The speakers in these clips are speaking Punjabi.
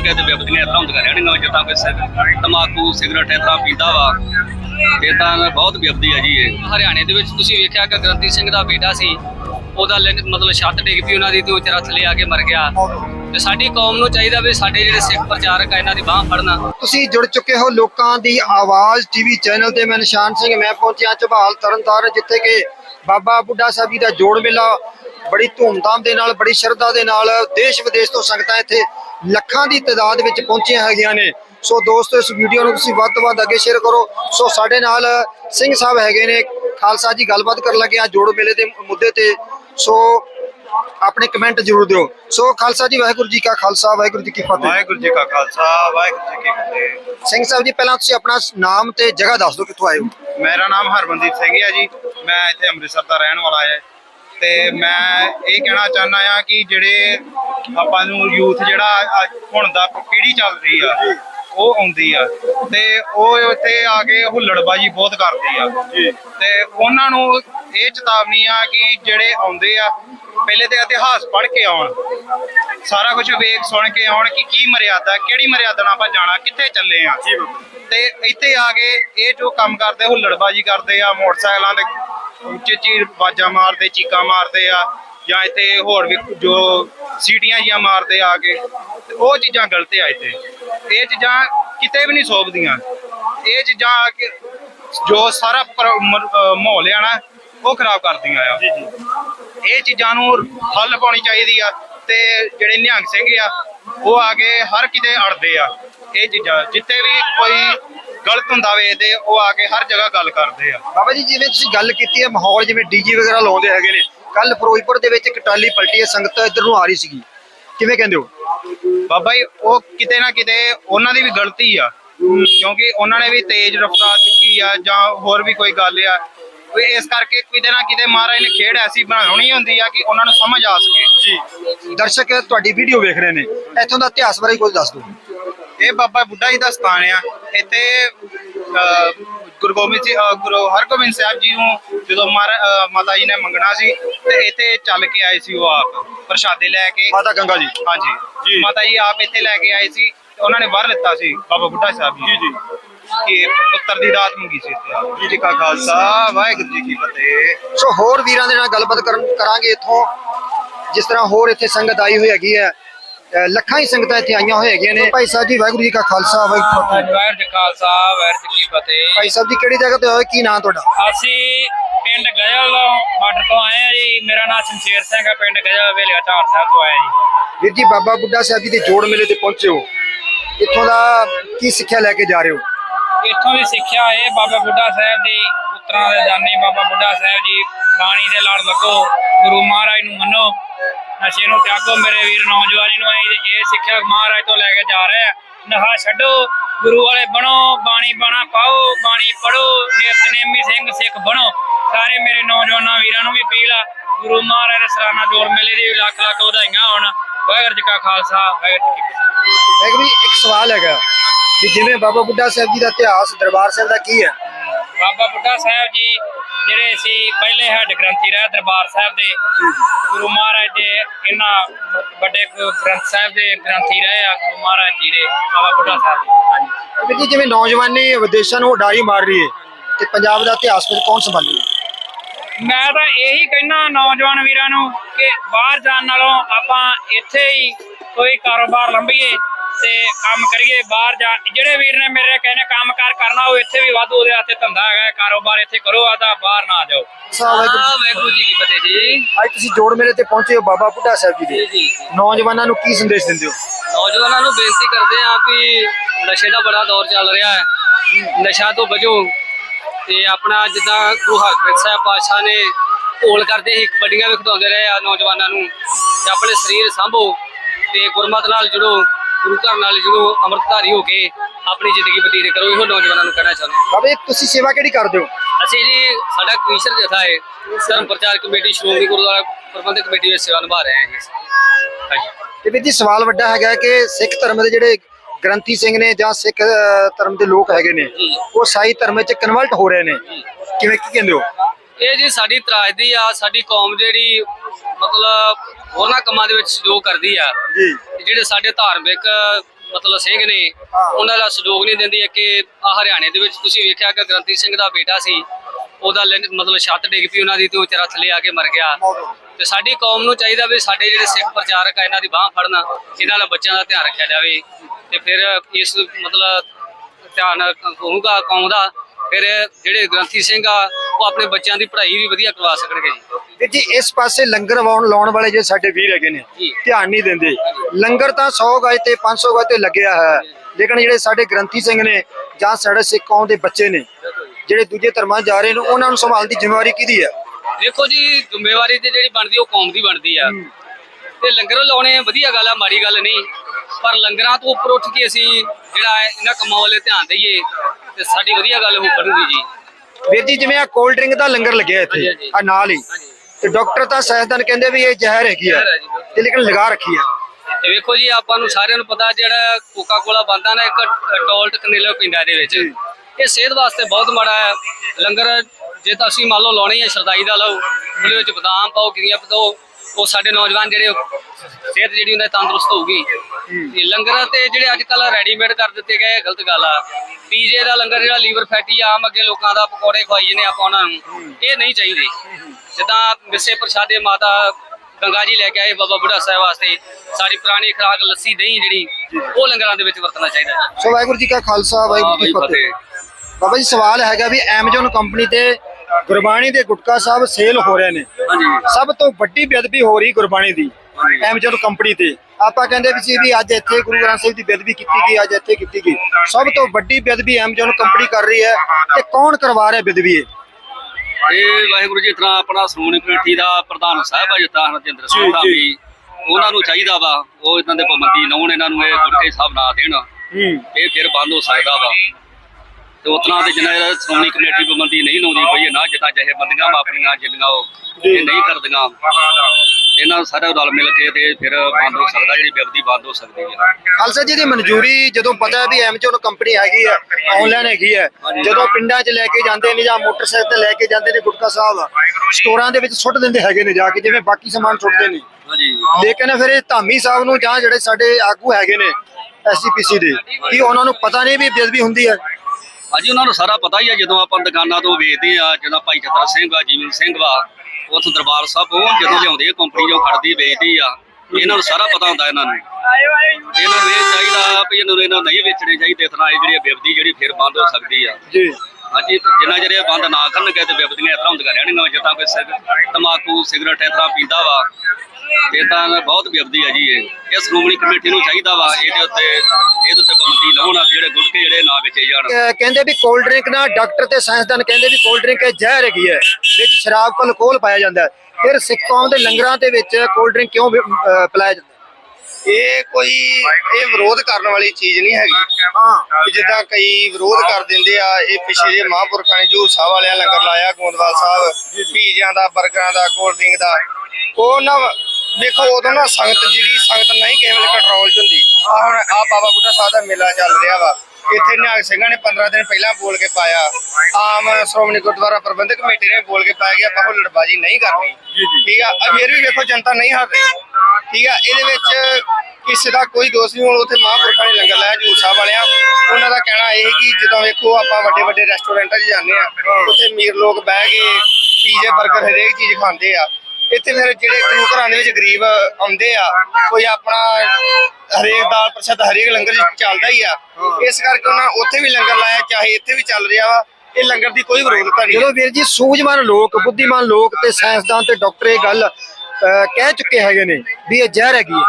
ਗਏ ਤੇ ਵਿਅਕਤੀਆਂ ਇਤਰਾ ਹੁੰਦੀਆਂ ਰਹਿਣੀਆਂ ਵਾ, ਜਿੱਦਾਂ ਕੋਈ ਸਿਗ- ਤੰਬਾਕੂ ਸਿਗਰਟ ਇਤਰਾ ਪੀਂਦਾ ਵਾ ਇਹ ਤਾਂ ਬਹੁਤ ਵਿਅਕਤੀ ਆ ਜੀ ਇਹ। ਹਰਿਆਣੇ ਦੇ ਵਿੱਚ ਤੁਸੀਂ ਵੇਖਿਆ ਕਿ ਗ੍ਰੰਥੀ ਸਿੰਘ ਦਾ ਬੇਟਾ ਸੀ ਉਹਦਾ ਲਿੰਗ- ਮਤਲਬ ਛੱਤ ਡਿੱਗ ਪਈ ਉਹਨਾਂ ਦੀ ਤੇ ਉਹ ਵਿਚਾਰਾ ਥੱਲੇ ਆ ਕੇ ਮਰ ਗਿਆ। ਤੇ ਸਾਡੀ ਕੌਮ ਨੂੰ ਚਾਹੀਦਾ ਵੀ ਸਾਡੇ ਜਿਹੜੇ ਸਿੱਖ ਪ੍ਰਚਾਰਕ ਆ ਇਹਨਾਂ ਦੀ ਬਾਹ ਫੜਨਾ। ਤੁਸੀਂ ਜੁੜ ਚੁੱਕੇ ਹੋ ਲੋਕਾਂ ਦੀ ਆਵਾਜ਼ ਟੀਵੀ ਚੈਨਲ ਤੇ। ਮੈਂ ਨਿਸ਼ਾਨ ਸਿੰਘ ਮੈਂ ਪਹੁੰਚਿਆ ਝਬਾਲ ਤਰਨਤਾਰਨ ਜਿੱਥੇ ਕਿ ਬਾਬਾ ਬੁੱਢਾ ਸਾਹਿਬ ਜੀ ਦਾ ਜੋੜ ਮੇਲਾ ਬੜੀ ਧੂਮਧਾਮ ਦੇ ਨਾਲ ਬੜੀ ਸ਼ਰਧਾ ਦੇ ਨਾਲ ਦੇਸ਼ ਵਿਦੇਸ਼ ਤੋਂ ਸੰਗਤਾਂ ਇੱਥੇ ਲੱਖਾਂ ਦੀ ਤਾਦਾਦ ਵਿੱਚ ਪਹੁੰਚੀਆਂ ਹੈਗੀਆਂ ਨੇ। ਸੋ ਦੋਸਤੋ ਇਸ ਵੀਡੀਓ ਨੂੰ ਤੁਸੀਂ ਵੱਧ ਤੋਂ ਵੱਧ ਅੱਗੇ ਸ਼ੇਅਰ ਕਰੋ। ਸੋ ਸਾਡੇ ਨਾਲ ਸਿੰਘ ਸਾਹਿਬ ਹੈਗੇ ਨੇ। ਖਾਲਸਾ ਜੀ ਗੱਲਬਾਤ ਕਰਨ ਲੱਗੇ ਆ ਜੋੜ ਮੇਲੇ ਦੇ ਮੁੱਦੇ ਤੇ। ਸੋ ਆਪਣੇ ਕਮੈਂਟ ਜ਼ਰੂਰ ਦਿਓ। ਸੋ ਖਾਲਸਾ ਜੀ ਵਾਹਿਗੁਰੂ ਜੀ ਕਾ ਖਾਲਸਾ ਵਾਹਿਗੁਰੂ ਜੀ ਕੀ ਫਤਿਹ। ਵਾਹਿਗੁਰੂ ਜੀ ਕਾ ਖਾਲਸਾ ਵਾਹਿਗੁਰੂ ਜੀ ਕੀ ਫਤਿਹ। ਸਿੰਘ ਸਾਹਿਬ ਜੀ ਪਹਿਲਾਂ ਤੁਸੀਂ ਆਪਣਾ ਨਾਮ ਤੇ ਜਗ੍ਹਾ ਦੱਸ ਦਿਓ ਕਿੱਥੋਂ ਆਏ ਹੋ। ਮੇਰਾ ਨਾਮ ਹਰਮਨਦੀਪ ਸਿੰਘ ਹੈ ਜੀ। ਮੈਂ ਇੱਥੇ ਅੰਮ੍ਰਿਤਸਰ ਦਾ ਰਹਿਣ ਵਾਲਾ ਹੈ। ਤੇ ਮੈਂ ਇਹ ਕਹਿਣਾ ਚਾਹੁੰਦਾ ਆ ਕਿ ਜਿਹੜੇ ਆਪਾਂ ਨੂੰ ਯੂਥ ਜਿਹੜਾ ਹੁਣ ਦਾ ਪੀੜ੍ਹੀ ਚੱਲ ਰਹੀ ਆ ਉਹ ਆਉਂਦੀ ਆ ਤੇ ਉਹ ਇੱਥੇ ਆ ਕੇ ਹੁੱਲੜਬਾਜੀ ਬਹੁਤ ਕਰਦੀ ਆ। ਜੀ। ਤੇ ਉਹਨਾਂ ਨੂੰ ਇਹ ਚੇਤਾਵਨੀ ਆ ਕਿ ਜਿਹੜੇ ਆਉਂਦੇ ਆ ਪਹਿਲੇ ਤੇ ਇਤਿਹਾਸ ਪੜ੍ਹ ਕੇ ਆਉਣ ਸਾਰਾ ਕੁਝ ਵੇਖ ਸੁਣ ਕੇ ਆਉਣ ਕਿ ਕੀ ਮਰਿਆਦਾ ਕਿਹੜੀ ਮਰਿਆਦਾ ਨਾਲ ਆਪਾਂ ਜਾਣਾ ਕਿੱਥੇ ਚੱਲੇ ਆ। ਤੇ ਇੱਥੇ ਆ ਕੇ ਇਹ ਜੋ ਕੰਮ ਕਰਦੇ ਹੁੱਲੜਬਾਜੀ ਕਰਦੇ ਆ ਮੋਟਰਸਾਈਕਲਾਂ ਦੇ ਉੱਚੀ ਉੱਚੀ ਬਾਜਾਂ ਮਾਰਦੇ ਚੀਕਾਂ ਮਾਰਦੇ ਆ ਜਾਂ ਇੱਥੇ ਹੋਰ ਵੀ ਜੋ ਸੀਟੀਆਂ ਜੀਆਂ ਮਾਰਦੇ ਆ ਕੇ ਤੇ ਉਹ ਚੀਜ਼ਾਂ ਗਲਤ ਆ ਇੱਥੇ। ਇਹ ਚੀਜ਼ਾਂ ਕਿਤੇ ਵੀ ਨਹੀਂ ਸੋਭਦੀਆਂ। ਇਹ ਚੀਜ਼ਾਂ ਆ ਕੇ ਜੋ ਸਾਰਾ ਮਾਹੌਲ ਆ ਨਾ ਉਹ ਖਰਾਬ ਕਰਦੀਆਂ ਆ। ਇਹ ਚੀਜ਼ਾਂ ਨੂੰ ਹੱਲ ਪਾਉਣੀ ਚਾਹੀਦੀ ਆ ਤੇ ਜਿਹੜੇ ਨਿਹੰਗ ਸਿੰਘ ਆ ਉਹ ਆ ਕੇ ਹਰ ਕਿਤੇ ਅੜਦੇ ਆ। ਇਹ ਚੀਜ਼ਾਂ ਜਿੱਥੇ ਵੀ ਕੋਈ ਗਲਤ ਹੁੰਦਾ ਵੇਖਦੇ ਉਹ ਆ ਕੇ ਹਰ ਜਗ੍ਹਾ ਗੱਲ ਕਰਦੇ ਆ। ਬਾਬਾ ਜੀ ਜਿਵੇਂ ਤੁਸੀਂ ਗੱਲ ਕੀਤੀ ਹੈ ਮਾਹੌਲ ਜਿਵੇਂ ਡੀਜੀ ਵਗੈਰਾ ਲਾਉਂਦੇ ਹੈਗੇ ਨੇ ਕੱਲ ਫਿਰੋਜ਼ਪੁਰ ਦੇ ਵਿੱਚ ਇੱਕ ਟਰਾਲੀ ਪਲਟੀ ਹੈ ਸੰਗਤ ਇੱਧਰ ਨੂੰ ਆ ਰਹੀ ਸੀਗੀ। ਕਿਵੇਂ ਕਹਿੰਦੇ ਹੋ? ਬਾਬਾ ਜੀ ਉਹ ਕਿਤੇ ਨਾ ਕਿਤੇ ਉਹਨਾਂ ਦੀ ਵੀ ਗਲਤੀ ਆ ਕਿਉਂਕਿ ਉਹਨਾਂ ਨੇ ਵੀ ਤੇਜ਼ ਰਫ਼ਤਾਰ ਚੁੱਕੀ ਆ ਜਾਂ ਹੋਰ ਵੀ ਕੋਈ ਗੱਲ ਆ। ਵੀ ਇਸ ਕਰਕੇ ਕਿਤੇ ਨਾ ਕਿਤੇ ਮਹਾਰਾਜ ਨੇ ਖੇਡ ਐਸੀ ਬਣਾਉਣੀ ਹੁੰਦੀ ਆ ਕਿ ਉਹਨਾਂ ਨੂੰ ਸਮਝ ਆ ਸਕੇ। ਜੀ। ਦਰਸ਼ਕ ਤੁਹਾਡੀ ਵੀਡੀਓ ਵੇਖ ਰਹੇ ਨੇ। ਇੱਥੋਂ ਦਾ ਇਤਿਹਾਸ ਬਾਰੇ ਕੁਝ ਦੱਸ ਦਿਓ। ਇਹ ਬਾਬਾ ਬੁੱਢਾ ਜੀ ਦਾ ਸਥਾਨ ਆ। ਇੱਥੇ ਗੁਰੂ ਗੋਬਿੰਦ ਅਹ, ਗੁਰੂ ਹਰਗੋਬਿੰਦ ਸਾਹਿਬ ਜੀ ਨੂੰ ਜਦੋਂ ਮਾਤਾ ਜੀ ਨੇ ਮੰਗਣਾ ਸੀ ਤੇ ਇੱਥੇ ਚੱਲ ਕੇ ਆਏ ਸੀ ਉਹ ਆਪ ਪ੍ਰਸ਼ਾਦੇ ਲੈ ਕੇ। ਮਾਤਾ ਗੰਗਾ ਜੀ। ਹਾਂਜੀ। ਮਾਤਾ ਜੀ ਆਪ ਇੱਥੇ ਲੈ ਕੇ ਆਏ ਸੀ ਉਹਨਾਂ ਨੇ ਵਰ ਲਿੱਤਾ ਸੀ ਬਾਬਾ ਬੁੱਢਾ ਸਾਹਿਬ ਜੀ ਜੀ ਕਿ ਪੁੱਤਰ ਦੀ ਦਾਤ ਮੰਗੀ ਸੀ ਜੀ ਜੀ ਕਾ ਖਾਲਸਾ ਵਾਹਿਗੁਰੂ ਜੀ ਕੀ ਫਤਿਹ। ਸੋ ਹੋਰ ਵੀਰਾਂ ਦੇ ਨਾਲ ਗੱਲਬਾਤ ਕਰਨ ਕਰਾਂਗੇ ਇੱਥੋਂ। ਜਿਸ ਤਰ੍ਹਾਂ ਹੋਰ ਇੱਥੇ ਸੰਗਤ ਆਈ ਹੋਈ ਹੈਗੀ ਹੈ ਲੱਖਾਂ ਹੀ ਸੰਗਤਾਂ ਇੱਥੇ ਆਈਆਂ ਹੋਈਆਂ ਹੈਗੀਆਂ ਨੇ ਭਾਈ ਸਾਹਿਬ ਜੀ ਵਾਹਿਗੁਰੂ ਜੀ ਕਾ ਖਾਲਸਾ ਵਾਹਿਗੁਰੂ ਜੀ ਕੀ ਫਤਿਹ। ਵਾਹਿਗੁਰੂ ਜੀ ਖਾਲਸਾ ਵਾਹਿਗੁਰੂ ਜੀ ਕੀ ਫਤਿਹ। ਭਾਈ ਸਾਹਿਬ ਜੀ ਕਿਹੜੀ ਜਗ੍ਹਾ ਤੇ ਹੋਏ? ਕੀ ਨਾਂ ਤੁਹਾਡਾ? ਅਸੀਂ ਪਿੰਡ ਗਜਲ ਬਾਰਡਰ ਤੋਂ ਆਏ ਆ ਜੀ। ਮੇਰਾ ਨਾਮ ਸ਼ਮਸ਼ੇਰ ਸਿੰਘ ਹੈ ਪਿੰਡ ਗਜਲ ਵੇਲਿਆ ਝਾੜ ਸਾਹਿਬ ਤੋਂ ਆਇਆ ਜੀ। ਵੀਰ ਜੀ ਬਾਬਾ ਬੁੱਢਾ ਸਾਹਿਬ ਜੀ ਦੇ ਜੋੜ ਮੇਲੇ ਤੇ ਪਹੁੰਚੇ ਹੋ। ਇੱਥੋਂ ਦਾ ਕੀ ਸਿੱਖਿਆ ਲੈ ਕੇ ਜਾ ਰਹੇ ਹੋ? ਇੱਥੋਂ ਦੀ ਸਿੱਖਿਆ ਇਹ ਬਾਬਾ ਬੁੱਢਾ ਸਾਹਿਬ ਦੀ ਪੁੱਤਰਾਂ ਦੇ ਦਾਨੀ ਬਾਬਾ ਬੁੱਢਾ ਸਾਹਿਬ ਜੀ ਬਾਣੀ ਦੇ ਲੜ ਲੱਗੋ। ਗੁਰੂ ਮਹਾਰਾਜ ਨੂੰ ਮੰਨੋ। ਨਸ਼ੇ ਨੂੰ ਤਿਆਗੋ ਮੇਰੇ ਵੀਰ ਨੌਜਵਾਨੀ ਨੂੰ ਇਹ ਸਿੱਖਿਆ ਮਹਾਰਾਜ ਤੋਂ ਲੈ ਕੇ ਜਾ ਰਹੇ ਆ ਨਹਾ ਛੱਡੋ ਗੁਰੂ ਵਾਲੇ ਬਣੋ ਬਾਣੀ ਬਾਣਾ ਪਾਓ ਬਾਣੀ ਪੜੋ ਨਿਤਨੇਮੀ ਸਿੰਘ ਸਿੱਖ ਬਣੋ। ਸਾਰੇ ਮੇਰੇ ਨੌਜਵਾਨਾਂ ਵੀਰਾਂ ਨੂੰ ਵੀ ਅਪੀਲ ਆ ਗੁਰੂ ਮਹਾਰਾਜ ਦੇ ਸਲਾਨਾ ਜੋੜ ਮੇਲੇ ਦੀ ਲੱਖ ਲੱਖ ਵਧਾਈਆਂ ਹੋਣ। ਵਾਹਿਗੁਰੂ ਜੀ ਕਾ ਖਾਲਸਾ ਵਾਹਿਗੁਰੂ ਜੀ ਕੀ ਫਤਿਹ। ਇੱਕ ਵੀ ਇੱਕ ਸਵਾਲ ਹੈਗਾ ਵੀ ਜਿਵੇਂ ਬਾਬਾ ਬੁੱਢਾ ਸਾਹਿਬ ਜੀ ਦਾ ਇਤਿਹਾਸ ਦਰਬਾਰ ਸਾਹਿਬ ਦਾ ਕੀ ਹੈ? ਬਾਬਾ ਬੁੱਢਾ ਸਾਹਿਬ ਜੀ ਜਿਹੜੇ ਸੀ ਪਹਿਲੇ ਹੈੱਡ ਗ੍ਰੰਥੀ ਰਹੇ ਦਰਬਾਰ ਸਾਹਿਬ ਦੇ ਗੁਰੂ ਮਹਾਰਾਜ ਦੇ ਇਹਨਾਂ ਵੱਡੇ ਗ੍ਰੰਥ ਸਾਹਿਬ ਦੇ ਗ੍ਰੰਥੀ ਰਹੇ ਆ ਗੁਰੂ ਮਹਾਰਾਜ ਜੀ ਦੇ ਬਾਬਾ ਬੁੱਢਾ ਸਾਹਿਬ ਹਾਂਜੀ। ਵੀਰ ਜੀ ਜਿਵੇਂ ਨੌਜਵਾਨੀ ਵਿਦੇਸ਼ਾਂ ਨੂੰ ਉਡਾਰੀ ਮਾਰ ਰਹੀ ਹੈ ਤੇ ਪੰਜਾਬ ਦਾ ਇਤਿਹਾਸ ਫਿਰ ਕੌਣ ਸੰਭਾਲੇਗਾ ਮੈਂ ਤਾਂ ਇਹੀ ਕਹਿਣਾ ਨੌਜਵਾਨ ਵੀਰਾਂ ਨੂੰ ਕਿ ਬਾਹਰ ਜਾਣ ਨਾਲੋਂ ਆਪਾਂ ਇੱਥੇ ਹੀ ਕੋਈ ਕਾਰੋਬਾਰ ਲੰਬੀਏ ਤੇ ਕੰਮ ਕਰੀਏ ਬਾਹਰ ਜਾ ਜਿਹੜੇ ਵੀਰ ਨੇ ਮੇਰੇ ਕਹਿੰਦੇ ਕੰਮ ਕਾਰ ਕਰਨਾ ਉਹ ਇੱਥੇ ਵੀ ਵਾਧੂ ਉਹਦੇ ਹੱਥੇ ਧੰਦਾ ਹੈਗਾ ਕਾਰੋਬਾਰ ਇੱਥੇ ਕਰੋ ਆਦਾ ਬਾਹਰ ਨਾ ਜਾਓ। ਵਾਹਿਗੁਰੂ ਜੀ। ਵਾਹਿਗੁਰੂ ਜੀ ਕੀ ਫਤਿਹ ਜੀ। ਅੱਜ ਤੁਸੀਂ ਜੋੜ ਮੇਲੇ ਤੇ ਪਹੁੰਚੇ ਹੋ ਬਾਬਾ ਬੁੱਢਾ ਸਾਹਿਬ ਜੀ ਦੇ। ਨੌਜਵਾਨਾਂ ਨੂੰ ਕੀ ਸੰਦੇਸ਼ ਦਿੰਦੇ ਹੋ? ਨੌਜਵਾਨਾਂ ਨੂੰ ਬੇਨਤੀ ਕਰਦੇ ਆ ਵੀ ਨਸ਼ੇ ਦਾ ਬੜਾ ਦੌਰ ਚੱਲ ਰਿਹਾ ਹੈ। ਨਸ਼ਾ ਤੋਂ ਬਚੋ ਤੇ ਆਪਣਾ ਜਿੱਦਾਂ ਗੁਰੂ ਹਰਗੋਬਿੰਦ ਸਾਹਿਬ ਪਾਤਸ਼ਾਹ ਨੇ ਢੋਲ ਕਰਦੇ ਸੀ ਕਬੱਡੀਆਂ ਵੀ ਖਿਡਾਉਂਦੇ ਰਹੇ ਆ ਨੌਜਵਾਨਾਂ ਨੂੰ। ਤੇ ਆਪਣੇ ਸਰੀਰ ਸੰਭੋ ਤੇ ਗੁਰਮਤ ਨਾਲ ਜੁੜੋ। ਗੁਰੂ ਘਰ ਨਾਲ ਜੁੜੋ ਅੰਮ੍ਰਿਤਧਾਰੀ ਹੋ ਕੇ ਆਪਣੀ ਜ਼ਿੰਦਗੀ ਬਤੀਤ ਕਰੋ ਇਹੋ ਨੌਜਵਾਨਾਂ ਨੂੰ ਕਹਿਣਾ ਚਾਹੁੰਦੇ ਹਾਂ। ਬਾਬੇ ਤੁਸੀਂ ਸੇਵਾ ਕਿਹੜੀ ਕਰਦੇ ਹੋ? ਅਸੀਂ ਜੀ ਸਾਡਾ ਕਮਿਸ਼ਨ ਜਥਾ ਹੈ ਧਰਮ ਪ੍ਰਚਾਰ ਕਮੇਟੀ ਸ਼੍ਰੋਮਣੀ ਗੁਰਦੁਆਰਾ ਪ੍ਰਬੰਧਕ ਕਮੇਟੀ ਵਿੱਚ ਸੇਵਾ ਨਿਭਾ ਰਹੇ ਹਾਂ ਜੀ ਅਸੀਂ। ਹਾਂਜੀ। ਤੇ ਵੀਰ ਜੀ ਸਵਾਲ ਵੱਡਾ ਹੈਗਾ ਕਿ ਸਿੱਖ ਧਰਮ ਦੇ ਜਿਹੜੇ ਗ੍ਰੰਥੀ ਸਿੰਘ ਨੇ ਜਾਂ ਸਿੱਖ ਅਹ, ਧਰਮ ਦੇ ਲੋਕ ਹੈਗੇ ਨੇ ਜੀ। ਉਹ ਸਾਈ ਧਰਮ ਵਿੱਚ ਕਨਵਰਟ ਹੋ ਰਹੇ ਨੇ। ਕਿਵੇਂ ਕੀ ਕਹਿੰਦੇ ਹੋ? ਇਹ ਜੀ ਸਾਡੀ ਤਰਾਜਦੀ ਆ ਸਾਡੀ ਕੌਮ ਜਿਹੜੀ ਮਤਲਬ ਹੋਰਨਾਂ ਕੰਮਾਂ ਦੇ ਵਿੱਚ ਸਹਿਯੋਗ ਕਰਦੀ ਆ। ਜੀ। ਜਿਹੜੇ ਸਾਡੇ ਧਾਰਮਿਕ ਮਤਲਬ ਸਿੰਘ ਨੇ ਉਹਨਾਂ ਦਾ ਸਹਿਯੋਗ ਨਹੀਂ ਦਿੰਦੀ ਕਿ ਆ ਹਰਿਆਣੇ ਦੇ ਵਿੱਚ ਤੁਸੀਂ ਵੇਖਿਆ ਕਿ ਗ੍ਰੰਥੀ ਸਿੰਘ ਦਾ ਬੇਟਾ ਸੀ ਉਹਦਾ ਮਤਲਬ ਛੱਤ ਡਿੱਗ ਪਈ ਉਹਨਾਂ ਦੀ ਤੇ ਉਹ ਵਿਚਾਰਾ ਥੱਲੇ ਆ ਕੇ ਮਰ ਗਿਆ। ਤੇ ਸਾਡੀ ਕੌਮ ਨੂੰ ਚਾਹੀਦਾ ਵੀ ਸਾਡੇ ਜਿਹੜੇ ਸਿੱਖ ਪ੍ਰਚਾਰਕ ਆ ਇਹਨਾਂ ਦੀ ਬਾਹ ਫੜਨਾ ਇਹਨਾਂ ਦੇ ਬੱਚਿਆਂ ਦਾ ਧਿਆਨ ਰੱਖਿਆ ਜਾਵੇ। ਤੇ ਫਿਰ ਇਸ ਮਤਲਬ ਧਿਆਨ ਹੋਊਗਾ ਕੌਮ ਦਾ ਫਿਰ ਜਿਹੜੇ ਗ੍ਰੰਥੀ ਸਿੰਘ ਆ ਉਹ ਆਪਣੇ ਬੱਚਿਆਂ ਦੀ ਪੜ੍ਹਾਈ ਵੀ ਵਧੀਆ ਕਰਵਾ ਸਕਣਗੇ ਜੀ। ਵੀਰ ਜੀ ਇਸ ਪਾਸੇ ਲੰਗਰ ਵਾਉਣ ਲਾਉਣ ਵਾਲੇ ਜੇ ਸਾਡੇ ਵੀਰ ਹੈਗੇ ਨੇ ਜੀ। ਧਿਆਨ ਨਹੀਂ ਦਿੰਦੇ। ਲੰਗਰ ਤਾਂ 100 ਗਜ ਤੇ 500 ਗਜ ਤੇ ਲੱਗਿਆ ਹੈ। ਲੇਕਿਨ ਜਿਹੜੇ ਸਾਡੇ ਗ੍ਰੰਥੀ ਸਿੰਘ ਨੇ ਜਾਂ ਸਾਡੇ ਸਿੱਖ ਕੌਮ ਦੇ ਬੱਚੇ ਨੇ ਜਿਹੜੇ ਦੂਜੇ ਧਰਮਾਂ 'ਚ ਜਾ ਰਹੇ ਨੇ ਉਹਨਾਂ ਨੂੰ ਸੰਭਾਲਣ ਦੀ ਜ਼ਿੰਮੇਵਾਰੀ ਕਿਹਦੀ ਹੈ? ਦੇਖੋ ਜੀ ਜ਼ਿੰਮੇਵਾਰੀ ਤੇ ਜਿਹੜੀ ਬਣਦੀ ਉਹ ਕੌਮ ਦੀ ਬਣਦੀ ਆ। ਤੇ ਲੰਗਰ ਲਾਉਣੇ ਵਧੀਆ ਗੱਲ ਆ ਮਾੜੀ ਗੱਲ ਨਹੀਂ। ਪਰ ਲੰਗਰਾਂ ਤੋਂ ਉੱਪਰ ਉੱਠ ਕੇ ਅਸੀਂ ਜਿਹੜਾ ਹੈ ਇਹਨਾਂ ਕੰਮਾਂ ਵੱਲੇ ਧਿਆਨ ਦਈਏ ਤੇ ਸਾਡੀ ਵਧੀਆ ਗੱਲ ਹੋ ਬਣੂਗੀ ਜੀ। ਵੀਰ ਜੀ ਜਿਵੇਂ ਆ ਕੋਲਡ ਡਰਿੰਕ ਦਾ ਲੰਗਰ ਲੱਗਿਆ ਇੱਥੇ। ਆ ਨਾਲ ਹੀ। ਤੇ ਡਾਕਟਰ ਤਾਂ ਸਾਇੰਸਦਾਨ ਕਹਿੰਦੇ ਵੀ ਇਹ ਜ਼ਹਿਰ ਹੈਗੀ ਆ। ਤੇ ਲੇਕਿਨ ਲਗਾ ਰੱਖੀ ਆ। ਤੇ ਵੇਖੋ ਜੀ ਆਪਾਂ ਨੂੰ ਸਾਰਿਆਂ ਨੂੰ ਪਤਾ ਜਿਹੜਾ ਕੋਕਾ ਕੋਲਾ ਬੰਦਾ ਨਾ ਇੱਕ ਟੋਲਟ ਕਨੇਲਾ ਪਿੰਡਾਂ ਦੇ ਵਿੱਚ। ਇਹ ਸਿਹਤ ਵਾਸਤੇ ਬਹੁਤ ਮਾੜਾ ਹੈ। ਲੰਗਰ ਜੇ ਤਾਂ ਅਸੀਂ ਮੰਨ ਲਓ ਲਾਉਣੀ ਹੈ ਸ਼ਰਦਾਈ ਦਾ ਲਓ ਉਹਦੇ ਵਿੱਚ ਬਦਾਮ ਪਾਓ ਗਿਰੀਆਂ ਪਾਓ ਉਹ ਸਾਡੇ ਨੌਜਵਾਨ ਜਿਹੜੇ ਸਿਹਤ ਜਿਹੜੀ ਉਹਨਾਂ ਦੀ ਤੰਦਰੁਸਤ ਹੋਊਗੀ। ਤੇ ਲੰਗਰ ਤੇ ਜਿਹੜੇ ਅੱਜ ਕੱਲ ਰੈਡੀਮੇਡ ਕਰ ਦਿੱਤੇ ਗਏ ਇਹ ਗਲਤ ਗੱਲ ਆ। ਪੀਜੇ ਦਾ ਲੰਗਰ ਜਿਹੜਾ ਲੀਵਰ ਫੈਟੀ ਆਮ ਅੱਗੇ ਲੋਕਾਂ ਦਾ ਪਕੌੜੇ ਖਵਾਈ ਨੇ ਆਪਾਂ ਉਹਨਾਂ ਨੂੰ ਇਹ ਨਹੀਂ ਚਾਹੀਦੇ। ਜਿੱਦਾਂ ਮਿੱਸੇ ਪ੍ਰਸ਼ਾਦੇ ਮਾਤਾ ਗੰਗਾ ਜੀ ਲੈ ਕੇ ਆਏ ਬਾਬਾ ਬੁੱਢਾ ਸਾਹਿਬ ਵਾਸਤੇ ਸਾਡੀ ਪੁਰਾਣੀ ਖੁਰਾਕ ਲੱਸੀ ਦਹੀਂ ਜਿਹੜੀ ਉਹ ਲੰਗਰਾਂ ਦੇ ਵਿੱਚ ਵਰਤਣਾ ਚਾਹੀਦਾ। ਸੋ ਵਾਹਿਗੁਰੂ ਜੀ ਕਾ ਖਾਲਸਾ ਵਾਹਿਗੁਰੂ ਜੀ ਕੀ ਫਤਿਹ। ਬਾਬਾ ਜੀ ਸਵਾਲ ਹੈਗਾ ਵੀ ਐਮਾਜ਼ਨ ਕੰਪਨੀ ਤੇ ਗੁਰਬਾਣੀ ਦੇ ਗੁਟਕਾ ਸਾਹਿਬ ਸੇਲ ਹੋ ਰਹੇ ਨੇ। ਸਭ ਤੋਂ ਵੱਡੀ ਬੇਅਦਬੀ ਹੋ ਰਹੀ ਗੁਰਬਾਣੀ ਦੀ ਐਮਾਜ਼ਨ ਕੰਪਨੀ ਤੇ। ਆਪਾਂ ਕਹਿੰਦੇ ਵੀ ਸੀ ਵੀ ਅੱਜ ਇੱਥੇ ਗੁਰੂ ਗ੍ਰੰਥ ਸਾਹਿਬ ਦੀ ਬੇਅਦਬੀ ਕੀਤੀ ਗਈ ਅੱਜ ਇੱਥੇ ਕੀਤੀ ਗਈ। ਸਭ ਤੋਂ ਵੱਡੀ ਬੇਅਦਬੀ ਐਮਾਜ਼ਨ ਕੰਪਨੀ ਕਰ ਰਹੀ ਹੈ ਤੇ ਕੌਣ ਕਰਵਾ ਰਿਹਾ ਬੇਅਦਬੀ ਇਹ? ਇਹ ਵਾਹਿਗੁਰੂ ਜੀ ਤਰ੍ਹਾਂ ਆਪਣਾ ਸ਼੍ਰੋਮਣੀ ਕਮੇਟੀ ਦਾ ਪ੍ਰਧਾਨ ਸਾਹਿਬ ਆ ਜਿੱਦਾਂ ਹਰਜਿੰਦਰ ਸਿੰਘ ਦਾ। ਵੀ ਉਹਨਾਂ ਨੂੰ ਚਾਹੀਦਾ ਵਾ ਉਹ ਇਹਨਾਂ ਦੇ ਪਾਬੰਦੀ ਲਾਉਣ ਇਹਨਾਂ ਨੂੰ ਇਹ ਗੁਟਕੇ ਸਾਹਿਬ ਨਾ ਦੇਣ। ਇਹ ਫਿਰ ਬੰਦ ਹੋ ਸਕਦਾ ਵਾ। ਤੇ ਉਤਨਾ ਤੇ ਜਿੰਨਾ ਇਹਦਾ ਸ਼੍ਰੋਮਣੀ ਕਮੇਟੀ ਪਾਬੰਦੀ ਨਹੀਂ ਲਾਉਂਦੀ ਕੋਈ ਨਾ ਜਿੱਦਾਂ ਜਿਹੇ ਬੰਦੀਆਂ ਆਪਣੀਆਂ ਜਿੰਨੀਆਂ ਉਹ ਇਹ ਨਹੀਂ ਕਰਦੀਆਂ। ਇਹਨਾਂ ਸਾਰੇ ਰਲ ਮਿਲ ਕੇ ਤੇ ਫਿਰ ਬੰਦ ਹੋ ਸਕਦਾ ਜਿਹੜੀ ਬੇਅਦਬੀ ਬੰਦ ਹੋ ਸਕਦੀ ਹੈ। ਖਾਲਸਾ ਜੀ ਦੀ ਮਨਜ਼ੂਰੀ ਜਦੋਂ ਪਤਾ ਵੀ ਐਮਾਜ਼ਨ ਕੰਪਨੀ ਹੈਗੀ ਹੈ ਆਨਲਾਈਨ ਹੈਗੀ ਹੈ। ਜਦੋਂ ਪਿੰਡਾਂ 'ਚ ਲੈ ਕੇ ਜਾਂਦੇ ਨੇ ਜਾਂ ਮੋਟਰਸਾਈਕਲ ਤੇ ਲੈ ਕੇ ਜਾਂਦੇ ਨੇ ਗੁਟਕਾ ਸਾਹਿਬ ਸਟੋਰਾਂ ਦੇ ਵਿੱਚ ਸੁੱਟ ਦਿੰਦੇ ਹੈਗੇ ਨੇ ਜਾ ਕੇ ਜਿਵੇਂ ਬਾਕੀ ਸਮਾਨ ਸੁੱਟਦੇ ਨੇ। ਲੇਕਿਨ ਫਿਰ ਇਹ ਧਾਮੀ ਸਾਹਿਬ ਨੂੰ ਜਾਂ ਜਿਹੜੇ ਸਾਡੇ ਆਗੂ ਹੈਗੇ ਨੇ ਐਸਜੀਪੀਸੀ ਦੇ ਕੀ ਉਹਨਾਂ ਨੂੰ ਪਤਾ ਨਹੀਂ ਵੀ ਬੇਅਦਬੀ ਹੁੰਦੀ ਹੈ। ਹਾਂਜੀ ਉਹਨਾਂ ਨੂੰ ਸਾਰਾ ਪਤਾ ਹੀ ਆ ਜਦੋਂ ਆਪਾਂ ਦੁਕਾਨਾਂ ਤੋਂ ਵੇਚਦੇ ਆ ਜਦੋਂ ਭਾਈ ਚਤਰ ਸਿੰਘ ਆ ਜੀਵਨ ਸਿੰਘ ਵਾ ਉੱਥੋਂ ਦਰਬਾਰ ਸਾਹਿਬ ਉਹ ਜਦੋਂ ਲਿਆਉਂਦੇ ਆ ਕੰਪਨੀ ਜੋ ਖੜਦੀ ਵੇਚਦੀ ਆ ਇਹਨਾਂ ਨੂੰ ਸਾਰਾ ਪਤਾ ਹੁੰਦਾ ਇਹਨਾਂ ਨੂੰ। ਇਹਨਾਂ ਨੂੰ ਇਹ ਚਾਹੀਦਾ ਵੀ ਇਹਨਾਂ ਨੂੰ ਇਹਨਾਂ ਨਹੀਂ ਵੇਚਣੇ ਚਾਹੀਦੇ ਤਰ੍ਹਾਂ ਇਹ ਜਿਹੜੀ ਬੇਬਦੀ ਜਿਹੜੀ ਫਿਰ ਬੰਦ ਹੋ ਸਕਦੀ ਆ। ਜੀ। ਹਾਂਜੀ ਜਿੰਨਾ ਜਿਹੜੇ ਬੰਦ ਨਾ ਕਰਨਗੇ ਤੇ ਇਸ ਤਰ੍ਹਾਂ ਹੁੰਦੀਆਂ ਰਹਿਣਗੀਆਂ ਜਿੱਦਾਂ ਕੋਈ ਤੰਬਾਕੂ ਸਿਗਰਟ ਤਰ੍ਹਾਂ ਪੀਂਦਾ ਵਾ ਇਹ ਤਾਂ ਬਹੁਤ ਬੇਬਦੀ ਆ ਜੀ ਇਹ। ਇਹ ਸ਼੍ਰੋਮਣੀ ਕਮੇਟੀ ਨੂੰ ਚਾਹੀਦਾ ਵਾ ਇਹਦੇ ਉੱਤੇ ਇਹਦੇ ਉੱਤੇ ਪਾਬੰਦੀ ਲਾਉਣ ਜਿਹੜੇ ਗੁਟਕੇ ਜਿਹੜੇ ਨਾ ਵੇਚੇ ਜਾਣ। ਅਹ ਕਹਿੰਦੇ ਵੀ ਕੋਲਡ ਡਰਿੰਕ ਨਾ ਡਾਕਟਰ ਤੇ ਸਾਇੰਸਦਾਨ ਕਹਿੰਦੇ ਵੀ ਕੋਲਡ ਡਰਿੰਕ ਇਹ ਜ਼ਹਿਰ ਹੈਗੀ ਹੈ ਵਿੱਚ ਸ਼ਰਾਬ ਕੋਲ ਅਲਕੋਹਲ ਪਾਇਆ ਜਾਂਦਾ ਹੈ। ਫਿਰ ਸਿੱਖ ਕੌਮ ਦੇ ਲੰਗਰਾਂ ਦੇ ਵਿੱਚ ਕੋਲਡ ਡਰਿੰਕ ਕਿਉਂ ਵੀ, ਅਹ, ਪਿਲਾਇਆ ਜਾਂਦਾ ਹੈ? ਇਹ ਕੋਈ ਇਹ ਵਿਰੋਧ ਕਰਨ ਵਾਲੀ ਚੀਜ਼ ਨਹੀਂ ਹੈਗੀ। ਹਾਂ। ਕਿ ਜਿੱਦਾਂ ਕਈ ਵਿਰੋਧ ਕਰ ਦਿੰਦੇ ਆ ਇਹ ਪਿਛੇ ਜੇ ਮਹਾਂਪੁਰਖਾਂ ਨੇ ਜੋ ਸਾਹਿਬ ਵਾਲਿਆਂ ਲੰਗਰ ਲਾਇਆ ਗੋਂਦਵਾਲ ਸਾਹਿਬ ਪੀਜ਼ਿਆਂ ਦਾ 버ਗਰਾਂ ਦਾ ਕੋਲਡ ਡਰਿੰਕ ਦਾ। ਉਹ ਨਾ ਦੇਖੋ ਉਦੋਂ ਨਾ ਸੰਗਤ ਜਿਹੜੀ ਸੰਗਤ ਨਹੀਂ ਕੇਵਲ ਕੰਟਰੋਲ ਚ ਹੁੰਦੀ। ਹੁਣ ਆ ਬਾਬਾ ਬੁੱਢਾ ਸਾਹਿਬ ਦਾ ਮੇਲਾ ਚੱਲ ਰਿਹਾ ਵਾ। ਇੱਥੇ ਨਿਹੰਗ ਸਿੰਘਾਂ ਨੇ 15 ਦਿਨ ਪਹਿਲਾਂ ਬੋਲ ਕੇ ਪਾਇਆ। ਆਮ ਸ਼੍ਰੋਮਣੀ ਗੁਰਦੁਆਰਾ ਪ੍ਰਬੰਧਕ ਕਮੇਟੀ ਨੇ ਬੋਲ ਕੇ ਪਾਇਆ ਕਿ ਆਪਾਂ ਹੁੱਲੜਬਾਜੀ ਨਹੀਂ ਕਰਨੀ। ਠੀਕ ਆ? ਆ ਫਿਰ ਵੀ ਵੇਖੋ ਜਨਤਾ ਨਹੀਂ ਹਟ ਰਹੀ। ਠੀਕ ਆ? ਇਹਦੇ ਵਿੱਚ ਕਿਸੇ ਦਾ ਕੋਈ ਦੋਸ਼ ਨਹੀਂ ਹੁਣ ਉੱਥੇ ਮਹਾਂਪੁਰਖਾਂ ਨੇ ਲੰਗਰ ਲਾਇਆ ਜੂਰ ਸਾਹਿਬ ਵਾਲਿਆਂ। ਉਹਨਾਂ ਦਾ ਕਹਿਣਾ ਇਹ ਕਿ ਜਦੋਂ ਵੇਖੋ ਆਪਾਂ ਵੱਡੇ ਵੱਡੇ ਰੈਸਟੋਰੈਂਟਾਂ 'ਚ ਜਾਂਦੇ ਆ ਉੱਥੇ ਅਮੀਰ ਲੋਕ ਬਹਿ ਕੇ ਪੀਜ਼ੇ 버ਗਰ ਹਰੇਕ ਚੀਜ਼ ਖਾਂਦੇ ਆ। ਇੱਥੇ ਫਿਰ ਜਿਹੜੇ ਗੁਰੂ ਘਰਾਂ ਦੇ ਵਿੱਚ ਗਰੀਬ ਆਉਂਦੇ ਆ ਕੋਈ ਆਪਣਾ ਹਰੇਕ ਦਾਲ ਪ੍ਰਸ਼ਾਦ ਹਰੇਕ ਲੰਗਰ ਚੱਲਦਾ ਹੀ ਆ। ਇਸ ਕਰਕੇ ਉਹਨਾਂ ਉੱਥੇ ਵੀ ਲੰਗਰ ਲਾਇਆ ਚਾਹੇ ਇੱਥੇ ਵੀ ਚੱਲ ਰਿਹਾ ਵਾ ਇਹ ਲੰਗਰ ਦੀ ਕੋਈ ਵਿਰੋਧਤਾ ਨਹੀਂ। ਜਦੋਂ ਵੀਰ ਜੀ ਸੂਝਵਾਨ ਲੋਕ ਬੁੱਧੀਮਾਨ ਲੋਕ ਤੇ ਸਾਇੰਸਦਾਨ ਤੇ ਡਾਕਟਰ ਇਹ ਗੱਲ ਕਹਿ ਚੁੱਕੇ ਹੈਗੇ ਨੇ ਵੀ ਇਹ ਜ਼ਹਿਰ ਹੈਗੀ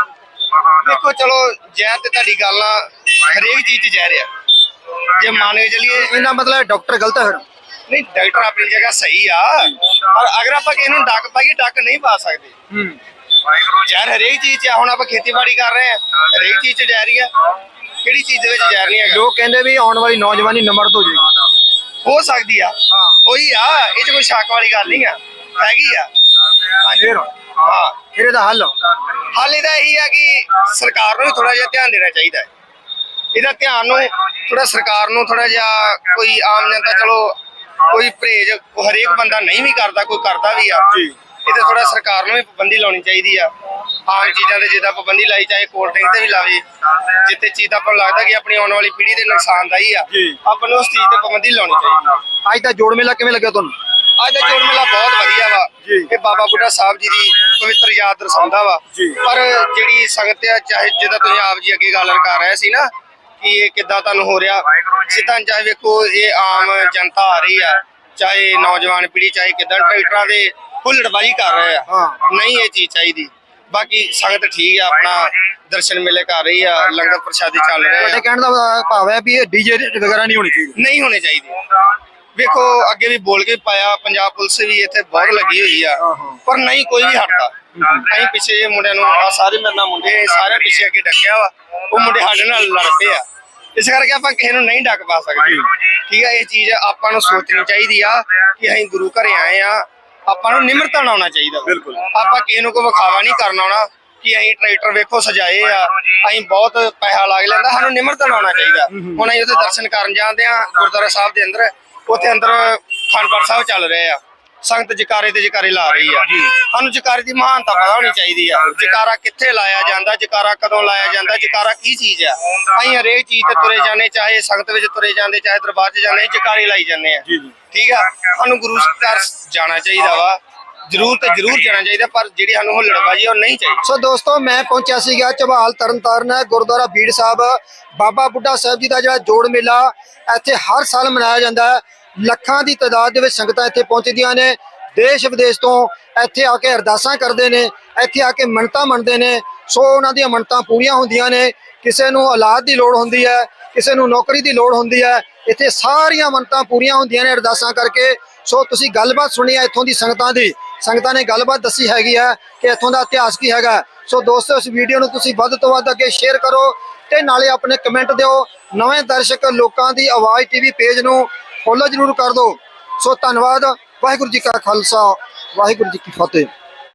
ਦੇਖੋ ਚਲੋ ਜ਼ਹਿਰ ਤੇ ਤੁਹਾਡੀ ਗੱਲ ਨਾਲ ਹਰੇਕ ਚੀਜ਼ 'ਚ ਜ਼ਹਿਰ ਆ। ਜੇ ਮੰਨ ਕੇ ਚੱਲੀਏ ਇਹਨਾਂ ਮਤਲਬ ਡਾਕਟਰ ਗਲਤ ਹੈ ਫਿਰ। ਨਹੀਂ ਡਾਕਟਰ ਆਪਣੀ ਜਗ੍ਹਾ ਸਹੀ ਆ। ਪਰ ਅਗਰ ਆਪਾਂ ਕਿਸੇ ਨੂੰ ਡੱਕ ਪਾਈਏ ਡੱਕ ਨਹੀਂ ਪਾ ਸਕਦੇ। ਹੂੰ ਜ਼ਹਿਰ ਹਰੇਕ ਚੀਜ਼ 'ਚ ਆ ਹੁਣ ਆਪਾਂ ਖੇਤੀਬਾੜੀ ਕਰ ਰਹੇ ਆ ਹਰੇਕ ਚੀਜ਼ 'ਚ ਜ਼ਹਿਰ ਹੀ ਆ। ਕਿਹੜੀ ਚੀਜ਼ ਦੇ ਵਿੱਚ ਜ਼ਹਿਰ ਨਹੀਂ ਹੈਗਾ? ਲੋਕ ਕਹਿੰਦੇ ਵੀ ਆਉਣ ਵਾਲੀ ਨੌਜਵਾਨੀ ਨਮਰਦ ਹੋ ਜਾਏਗੀ ਹੋ ਸਕਦੀ ਆ। ਉਹੀ ਆ ਇਹ 'ਚ ਕੋਈ ਸ਼ੱਕ ਵਾਲੀ ਗੱਲ ਨਹੀਂ ਆ। ਹੈਗੀ ਆ। ਹਾਂਜੀ। ਫਿਰ? ਹਾਂ। ਫਿਰ ਇਹਦਾ ਹੱਲ? ਹਾਲ ਇਹਦਾ ਇਹੀ ਆ ਕਿ ਸਰਕਾਰ ਨੂੰ ਵੀ ਥੋੜਾ ਜਿਹਾ ਧਿਆਨ ਦੇਣਾ ਚਾਹੀਦਾ ਹੈ। ਇਹਦਾ ਧਿਆਨ ਨੂੰ ਥੋੜਾ ਸਰਕਾਰ ਨੂੰ ਥੋੜਾ ਜਿਹਾ ਕੋਈ ਆਮ ਜਨਤਾ ਚਲੋ ਕੋਈ ਪਰਹੇਜ ਹਰੇਕ ਬੰਦਾ ਨਹੀਂ ਵੀ ਕਰਦਾ ਕੋਈ ਕਰਦਾ ਵੀ ਆ ਜੀ। ਇਹਦੇ ਥੋੜਾ ਸਰਕਾਰ ਨੂੰ ਵੀ ਪਾਬੰਦੀ ਲਾਉਣੀ ਚਾਹੀਦੀ ਆ ਆਮ ਚੀਜ਼ਾਂ ਤੇ ਜਿੱਦਾਂ ਪਾਬੰਦੀ ਲਾਈ ਚਾਹੇ ਕੋਲਡ ਡਰਿੰਕ ਤੇ ਵੀ ਲਾਵੇ ਜਿੱਤੇ ਚੀਜ਼ ਦਾ ਆਪਾਂ ਨੂੰ ਲੱਗਦਾ ਕਿ ਆਪਣੀ ਆਉਣ ਵਾਲੀ ਪੀੜ੍ਹੀ ਦੇ ਨੁਕਸਾਨਦਾਈ ਆ। ਆਪਾਂ ਨੂੰ ਉਸ ਚੀਜ਼ ਤੇ ਪਾਬੰਦੀ ਲਾਉਣੀ ਚਾਹੀਦੀ ਆ ਅੱਜ ਦਾ ਜੋੜ ਮੇਲਾ ਕਿਵੇਂ ਲੱਗਿਆ ਤੁਹਾਨੂੰ ਅੱਜ ਦਾ ਜੋੜ ਮੇਲਾ ਬਹੁਤ ਵਧੀਆ ਵਾ। ਇਹ ਬਾਬਾ ਬੁੱਢਾ ਸਾਹਿਬ ਜੀ ਦੀ ਪਵਿੱਤਰ ਯਾਦ ਦਰਸਾਉਂਦਾ ਵਾ। ਪਰ ਜਿਹੜੀ ਸੰਗਤ ਆ ਚਾਹੇ ਜਿੱਦਾਂ ਤੁਸੀਂ ਆਪ ਜੀ ਅੱਗੇ ਗੱਲ ਕਰ ਰਹੇ ਸੀ ਨਾ ਕਿ ਇਹ ਕਿੱਦਾਂ ਤੁਹਾਨੂੰ ਹੋ ਰਿਹਾ? ਜਿੱਦਾਂ ਚਾਹੇ ਵੇਖੋ ਇਹ ਆਮ ਜਨਤਾ ਆ ਰਹੀ ਆ। ਚਾਹੇ ਨੌਜਵਾਨ ਪੀੜ੍ਹੀ ਚਾਹੇ ਕਿੱਦਾਂ ਟਰੈਕਟਰਾਂ ਦੇ ਹੁੱਲੜਬਾਜ਼ੀ ਕਰ ਰਹੇ ਆ। ਨਹੀਂ ਇਹ ਚੀਜ਼ ਚਾਹੀਦੀ। ਬਾਕੀ ਸੰਗਤ ਠੀਕ ਆ ਆਪਣਾ ਦਰਸ਼ਨ ਮੇਲੇ ਕਰ ਰਹੀ ਆ ਲੰਗਰ ਪ੍ਰਸ਼ਾਦੀ ਚੱਲ ਰਿਹਾ ਤੁਹਾਡੇ ਕਹਿਣ ਦਾ ਭਾਵ ਹੈ ਵੀ ਇਹ ਡੀਜੇ ਵਗੈਰਾ ਨਹੀਂ ਹੋਣੀ ਚਾਹੀਦੀ। ਨਹੀਂ ਹੋਣੇ ਚਾਹੀਦੇ। ਵੇਖੋ ਅੱਗੇ ਵੀ ਬੋਲ ਕੇ ਪਾਇਆ ਪੰਜਾਬ ਪੁਲਿਸ ਵੀ ਇੱਥੇ ਬਹੁਤ ਲੱਗੀ ਹੋਈ ਆ। ਪਰ ਨਹੀਂ ਕੋਈ ਵੀ ਹਟਦਾ। ਅਸੀਂ ਪਿੱਛੇ ਜੇ ਮੁੰਡਿਆਂ ਨੂੰ ਆ ਸਾਰੇ ਮੇਰੇ ਨਾਲ ਮੁੰਡੇ ਸਾਰੇ ਪਿੱਛੇ ਅੱਗੇ ਡੱਕਿਆ ਵਾ। ਉਹ ਮੁੰਡੇ ਸਾਡੇ ਨਾਲ ਲੜ ਪਏ ਆ। ਇਸ ਕਰਕੇ ਆਪਾਂ ਕਿਸੇ ਨੂੰ ਨਹੀਂ ਡੱਕ ਪਾ ਸਕਦੇ। ਠੀਕ ਆ ਇਹ ਚੀਜ਼ ਆਪਾਂ ਨੂੰ ਸੋਚਣੀ ਚਾਹੀਦੀ ਆ ਕਿ ਅਸੀਂ ਗੁਰੂ ਘਰੇ ਆਏ ਆ। ਆਪਾਂ ਨੂੰ ਨਿਮਰਤਾ ਨਾਲ ਆਉਣਾ ਚਾਹੀਦਾ। ਬਿਲਕੁਲ। ਆਪਾਂ ਕਿਸੇ ਨੂੰ ਕੋਈ ਵਿਖਾਵਾ ਨਹੀਂ ਕਰਨਾ ਆਉਣਾ ਕਿ ਅਸੀਂ ਟਰੈਕਟਰ ਵੇਖੋ ਸਜਾਏ ਆ। ਅਸੀਂ ਬਹੁਤ ਪੈਸਾ ਲਾ ਕੇ ਲੈਂਦਾ ਸਾਨੂੰ ਨਿਮਰਤਾ ਨਾਲ ਆਉਣਾ ਚਾਹੀਦਾ। ਹੁਣ ਅਸੀਂ ਉੱਥੇ ਦਰਸ਼ਨ ਕਰਨ ਜਾਂਦੇ ਆ ਗੁਰਦੁਆਰਾ ਸਾਹਿਬ ਦੇ ਅੰਦਰ। ਉੱਥੇ ਅੰਦਰ ਖੰਡਪੜ ਸਾਹਿਬ ਚੱਲ ਰਹੇ ਆ। ਸੰਗਤ ਜਕਾਰੇ ਤੇ ਜਕਾਰੇ ਲਾ ਰਹੀ ਆ। ਸਾਨੂੰ ਜਕਾਰੇ ਦੀ ਮਹਾਨਤਾ ਪਤਾ ਹੋਣੀ ਚਾਹੀਦੀ ਆ। ਜਕਾਰਾ ਕਿੱਥੇ ਲਾਇਆ ਜਾਂਦਾ ਜਕਾਰਾ ਕਦੋਂ ਲਾਇਆ ਜਾਂਦਾ ਜਕਾਰਾ ਕੀ ਚੀਜ਼ ਆ? ਅਸੀਂ ਹਰੇਕ ਚੀਜ਼ ਤੇ ਤੁਰੇ ਜਾਂਦੇ ਚਾਹੇ ਸੰਗਤ ਵਿੱਚ ਤੁਰੇ ਜਾਂਦੇ ਚਾਹੇ ਦਰਬਾਰ 'ਚ ਜਾਂਦੇ ਜਕਾਰੇ ਲਾਈ ਜਾਂਦੇ ਆ। ਠੀਕ ਆ? ਸਾਨੂੰ ਗੁਰੂ ਘਰ ਜਾਣਾ ਚਾਹੀਦਾ ਵਾ। ਜ਼ਰੂਰ ਤੇ ਜ਼ਰੂਰ ਜਾਣਾ ਚਾਹੀਦਾ ਪਰ ਜਿਹੜੀ ਸਾਨੂੰ ਹੁੱਲੜਬਾਜੀ ਆ ਉਹ ਨਹੀਂ ਚਾਹੀਦੀ। ਸੋ ਦੋਸਤੋ ਮੈਂ ਪਹੁੰਚਿਆ ਸੀਗਾ ਝਬਾਲ ਤਰਨਤਾਰਨ ਹੈ ਗੁਰਦੁਆਰਾ ਬੀੜ ਸਾਹਿਬ। ਬਾਬਾ ਬੁੱਢਾ ਸਾਹਿਬ ਜੀ ਦਾ ਜਿਹੜਾ ਜੋੜ ਮੇਲਾ ਇੱਥੇ ਹਰ ਸਾਲ ਮਨਾਇਆ ਜਾਂਦਾ ਹੈ। ਲੱਖਾਂ ਦੀ ਤਾਦਾਦ ਦੇ ਵਿੱਚ ਸੰਗਤਾਂ ਇੱਥੇ ਪਹੁੰਚਦੀਆਂ ਨੇ। ਦੇਸ਼ ਵਿਦੇਸ਼ ਤੋਂ ਇੱਥੇ ਆ ਕੇ ਅਰਦਾਸਾਂ ਕਰਦੇ ਨੇ, ਇੱਥੇ ਆ ਕੇ ਮੰਨਤਾਂ ਮੰਨਦੇ ਨੇ। ਸੋ ਉਹਨਾਂ ਦੀਆਂ ਮੰਨਤਾਂ ਪੂਰੀਆਂ ਹੁੰਦੀਆਂ ਨੇ। ਕਿਸੇ ਨੂੰ ਔਲਾਦ ਦੀ ਲੋੜ ਹੁੰਦੀ ਹੈ, ਕਿਸੇ ਨੂੰ ਨੌਕਰੀ ਦੀ ਲੋੜ ਹੁੰਦੀ ਹੈ, ਇੱਥੇ ਸਾਰੀਆਂ ਮੰਨਤਾਂ ਪੂਰੀਆਂ ਹੁੰਦੀਆਂ ਨੇ ਅਰਦਾਸਾਂ ਕਰਕੇ। ਸੋ ਤੁਸੀਂ ਗੱਲਬਾਤ ਸੁਣੀ ਹੈ ਇੱਥੋਂ ਦੀ ਸੰਗਤਾਂ ਦੀ। ਸੰਗਤਾਂ ਨੇ ਗੱਲਬਾਤ ਦੱਸੀ ਹੈਗੀ ਹੈ ਕਿ ਇੱਥੋਂ ਦਾ ਇਤਿਹਾਸ ਕੀ ਹੈਗਾ। ਸੋ ਦੋਸਤੋ, ਇਸ ਵੀਡੀਓ ਨੂੰ ਤੁਸੀਂ ਵੱਧ ਤੋਂ ਵੱਧ ਅੱਗੇ ਸ਼ੇਅਰ ਕਰੋ ਤੇ ਨਾਲੇ ਆਪਣੇ ਕਮੈਂਟ ਦਿਓ। ਨਵੇਂ ਦਰਸ਼ਕ ਲੋਕਾਂ ਦੀ ਆਵਾਜ਼ ਟੀਵੀ ਪੇਜ ਨੂੰ ਫੋਲੋ ਜ਼ਰੂਰ ਕਰ ਦਿਓ। ਸੋ ਧੰਨਵਾਦ। ਵਾਹਿਗੁਰੂ ਜੀ ਕਾ ਖਾਲਸਾ ਵਾਹਿਗੁਰੂ ਜੀ ਕੀ ਫਤਿਹ।